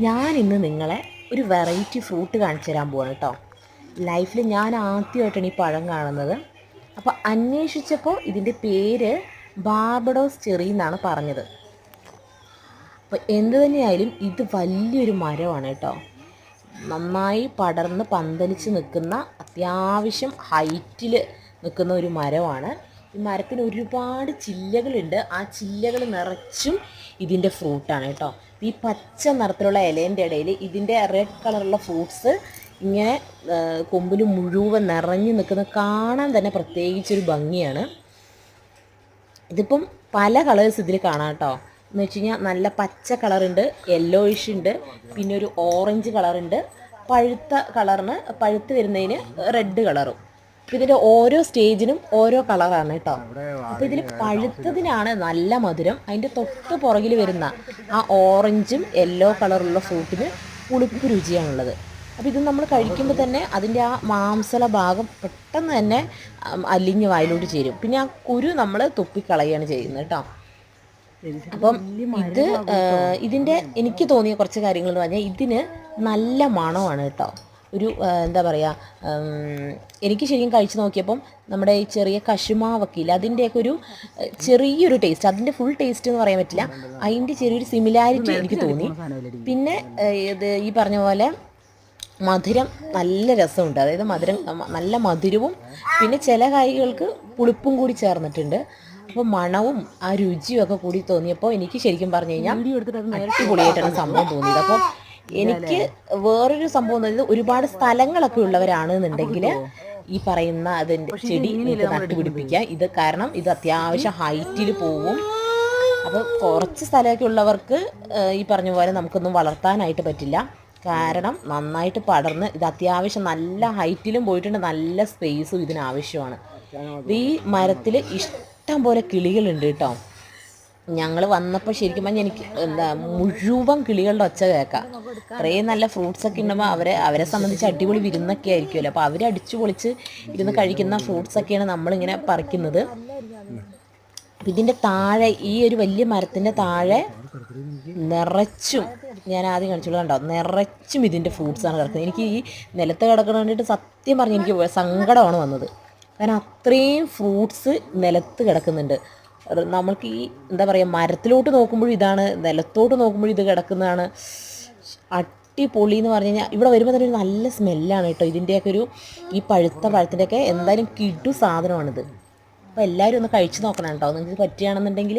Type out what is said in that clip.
ഞാൻ ഇന്ന് നിങ്ങളെ ഒരു വെറൈറ്റി ഫ്രൂട്ട് കാണിച്ചു തരാൻ പോവാണ് കേട്ടോ ലൈഫിൽ ഞാൻ ആദ്യമായിട്ടാണ് ഈ പഴം കാണുന്നത്. അപ്പോൾ അന്വേഷിച്ചപ്പോൾ ഇതിന്റെ പേര് ബാർബഡോസ് ചെറി എന്നാണ് പറഞ്ഞത്. അപ്പോൾ എന്ത് തന്നെയായാലും ഇത് വലിയൊരു മരമാണ് കേട്ടോ നന്നായി പടർന്ന് പന്തലിച്ച് നിൽക്കുന്ന അത്യാവശ്യം ഹൈറ്റിൽ നിൽക്കുന്ന ഒരു മരമാണ്. ഈ മരത്തിന് ഒരുപാട് ചില്ലകളുണ്ട്. ആ ചില്ലകൾ നിറച്ചും ഇതിന്റെ ഫ്രൂട്ടാണ് കേട്ടോ. ഈ പച്ച നിറത്തിലുള്ള ഇലേന്റെ ഇടയിൽ ഇതിന്റെ റെഡ് കളറുള്ള ഫ്രൂട്ട്സ് ഇങ്ങനെ കൊമ്പിൽ മുഴുവൻ നിറഞ്ഞു നിൽക്കുന്നത് കാണാൻ തന്നെ പ്രത്യേകിച്ചൊരു ഭംഗിയാണ്. ഇതിപ്പം പല കളേഴ്സ് ഇതിൽ കാണാം കേട്ടോ. എന്ന് വെച്ച് കഴിഞ്ഞാൽ നല്ല പച്ച കളറുണ്ട് യെല്ലോയിഷ് ഉണ്ട് പിന്നെ ഒരു ഓറഞ്ച് കളറുണ്ട് പഴുത്ത കളറിന് പഴുത്ത് വരുന്നതിന് റെഡ് കളറും ഇതിന്റെ ഓരോ സ്റ്റേജിനും ഓരോ കളറാണ് കേട്ടോ. അപ്പോൾ ഇതിൽ പഴുത്തതിനാണ് നല്ല മധുരം. അതിന്റെ തൊട്ട് പുറകിൽ വരുന്ന ആ ഓറഞ്ചും യെല്ലോ കളറുള്ള ഫ്രൂട്ടിന് പുളിപ്പ് രുചിയാണുള്ളത്. അപ്പോൾ ഇത് നമ്മൾ കഴിക്കുമ്പോൾ തന്നെ അതിന്റെ ആ മാംസള ഭാഗം പെട്ടെന്ന് തന്നെ അല്ലിഞ്ഞ് അലിഞ്ഞ് വായിലോട്ട് ചേരും. പിന്നെ ആ കുരു നമ്മൾ തുപ്പിക്കളയാണ് ചെയ്യുന്നത് കേട്ടോ. അപ്പം ഇത് ഇതിന്റെ ഇതിന്റെ എനിക്ക് തോന്നിയ കുറച്ച് കാര്യങ്ങൾ എന്ന് പറഞ്ഞാൽ ഇതിന് നല്ല മണമാണ് കേട്ടോ. ഒരു എന്താ പറയുക എനിക്ക് ശരിക്കും കഴിച്ചു നോക്കിയപ്പം നമ്മുടെ ഈ ചെറിയ കശുമാവൊക്കെ ഇല്ല അതിന്റെയൊക്കെ ഒരു ചെറിയൊരു ടേസ്റ്റ് അതിന്റെ ഫുൾ ടേസ്റ്റ് എന്ന് പറയാൻ പറ്റില്ല. അതിന്റെ ചെറിയൊരു സിമിലാരിറ്റി എനിക്ക് തോന്നി. പിന്നെ ഇത് ഈ പറഞ്ഞ പോലെ മധുരം നല്ല രസമുണ്ട്. അതായത് മധുരം നല്ല മധുരവും പിന്നെ ചില കായ്കൾക്ക് പുളിപ്പും കൂടി ചേർന്നിട്ടുണ്ട്. അപ്പോൾ മണവും ആ രുചിയും ഒക്കെ കൂടി തോന്നിയപ്പോൾ എനിക്ക് ശരിക്കും പറഞ്ഞു കഴിഞ്ഞാൽ അടിപൊളിയായിട്ടാണ് സംഭവം തോന്നിയത്. അപ്പോൾ എനിക്ക് വേറൊരു സംഭവം എന്ന് പറയുന്നത് ഒരുപാട് സ്ഥലങ്ങളൊക്കെ ഉള്ളവരാണെന്നുണ്ടെങ്കിൽ ഈ പറയുന്ന അതിന്റെ ചെടി നിങ്ങൾക്ക് നട്ടുപിടിപ്പിക്കുക ഇത് കാരണം ഇത് അത്യാവശ്യം ഹൈറ്റിൽ പോവും. അപ്പോൾ കുറച്ച് സ്ഥലമൊക്കെ ഉള്ളവർക്ക് ഈ പറഞ്ഞ പോലെ നമുക്കൊന്നും വളർത്താനായിട്ട് പറ്റില്ല. കാരണം നന്നായിട്ട് പടർന്ന് ഇത് അത്യാവശ്യം നല്ല ഹൈറ്റിലും പോയിട്ടുണ്ട്. നല്ല സ്പേസും ഇതിനാവശ്യമാണ്. ഈ മരത്തിൽ ഇഷ്ടം പോലെ കിളികളുണ്ട് കേട്ടോ. ഞങ്ങൾ വന്നപ്പോൾ ശരിക്കും പറഞ്ഞാൽ എനിക്ക് എന്താ മുഴുവൻ കിളികളുടെ ഒച്ച കേൾക്കാം. അത്രയും നല്ല ഫ്രൂട്ട്സ് ഒക്കെ ഉണ്ടുമ്പോൾ അവരെ അവരെ സംബന്ധിച്ച് അടിപൊളി വിരുന്നൊക്കെ ആയിരിക്കുമല്ലോ അപ്പോൾ അവർ അടിച്ചു പൊളിച്ച് ഇരുന്ന് കഴിക്കുന്ന ഫ്രൂട്ട്സ് ഒക്കെയാണ് നമ്മളിങ്ങനെ പറിക്കുന്നത്. ഇതിന്റെ താഴെ ഈ ഒരു വലിയ മരത്തിന്റെ താഴെ നിറച്ചും ഞാൻ ആദ്യം കാണിച്ചോളൂ കണ്ടോ? നിറച്ചും ഇതിന്റെ ഫ്രൂട്ട്സാണ് കിടക്കുന്നത്. എനിക്ക് ഈ നിലത്ത് കിടക്കണ കണ്ടിട്ട് സത്യം പറഞ്ഞ് എനിക്ക് സങ്കടമാണ് വന്നത്. കാരണം അത്രയും ഫ്രൂട്ട്സ് നിലത്ത് കിടക്കുന്നുണ്ട്. നമ്മൾക്ക് ഈ എന്താ പറയുക മരത്തിലോട്ട് നോക്കുമ്പോഴും ഇതാണ് നിലത്തോട്ട് നോക്കുമ്പോഴും ഇത് കിടക്കുന്നതാണ്. അടിപൊളി എന്ന് പറഞ്ഞു കഴിഞ്ഞാൽ ഇവിടെ വരുമ്പോൾ തന്നെ ഒരു നല്ല സ്മെല്ലാണ് കേട്ടോ. ഇതിന്റെയൊക്കെ ഒരു ഈ പഴുത്ത പഴത്തിന്റെയൊക്കെ എന്തായാലും കിടു സാധനമാണിത്. അപ്പോൾ എല്ലാവരും ഒന്ന് കഴിച്ചു നോക്കണം കേട്ടോ. നിങ്ങൾക്ക് പറ്റുകയാണെന്നുണ്ടെങ്കിൽ